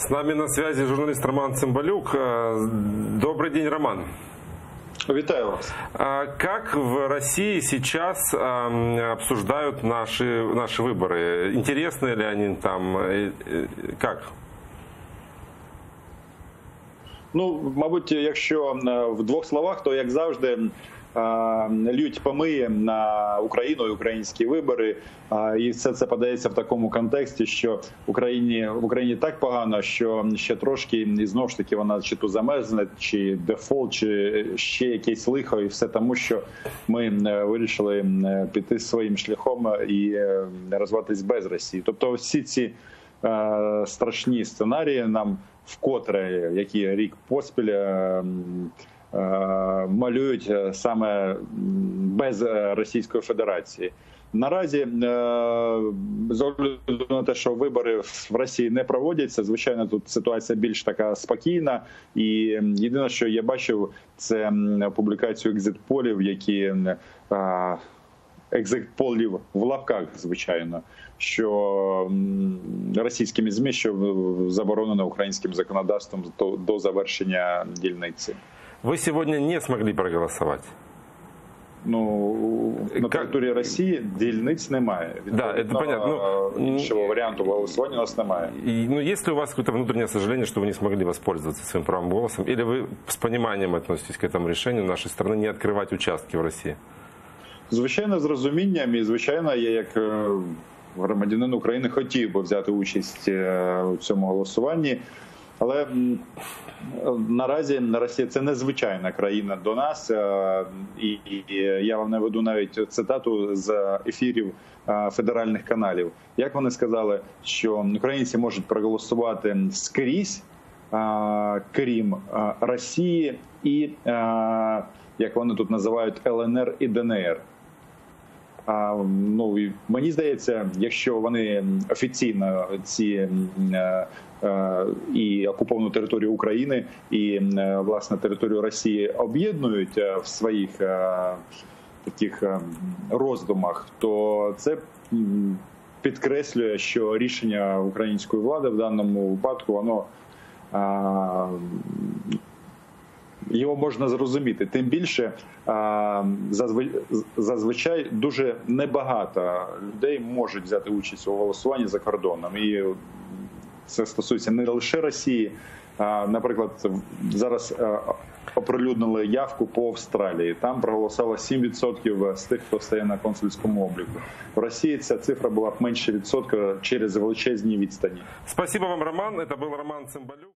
С нами на связи журналист Роман Цымбалюк. Э, Добрый день, Роман. Вітаю вас. А Как в России сейчас эм, обсуждают наши, наши выборы? Интересны ли они там? Э, э, Как? Ну, мабуть, якщо в двох словах, то як завжди. Лють помиє на Україну і українські вибори, і все це подається в такому контексті, що Україні в Україні так погано, що ще трошки і знову ж таки вона чи то замерзне, чи дефолт, чи ще якесь лихо, і все тому, що ми е, вирішили е, піти своїм шляхом і е, розвиватись без Росії. Тобто, всі ці страшні сценарії нам вкотре, які рік поспіль малюють е, саме без е, Російської Федерації. Наразі е, з огляду на те, що вибори в Росії не проводяться, звичайно, тут ситуація більш така спокійна. І єдине, що я бачив, це публікацію екзитполів, які е, екзитполів в лапках, звичайно, що російськими змі, що заборонено українським законодавством до завершення дільниці. Вы сегодня не смогли проголосовать. Ну на Как- території Росії дільниць немає. Да, це понятно. Ну, іншого варіанту голосування у нас немає. И, ну, есть ли у вас какое-то внутреннее сожаление, что вы не смогли воспользоваться своим правом голосом? Или вы с пониманием относитесь к этому решению нашей страны не открывать участки в России? Звичайно, з розумінням, і звичайно, я як е, громадянин України хотів би взяти участь е, у цьому голосуванні. Але наразі Росія це незвичайна країна до нас, е, і, я вам наведу навіть цитату з ефірів е, федеральних каналів. Як вони сказали, що українці можуть проголосувати скрізь, е, крім Росії і як вони тут називають ЛНР і ДНР. Ну мені здається, якщо вони офіційно ці е, е, і окуповану територію України, і е, власне територію Росії об'єднують в своїх таких роздумах, то це підкреслює, що рішення української влади в даному випадку воно а, його можна зрозуміти. Тим більше а, зазви- зазвичай дуже небагато людей можуть взяти участь у голосуванні за кордоном. І це стосується не лише Росії. А, Наприклад, зараз е, оприлюднили явку по Австралії. Там проголосувало 7% з тих, хто стає на консульському обліку. В Росії ця цифра була б менше відсотка через величезні відстані. Спасибо вам, Роман. Это был Роман Цымбалюк.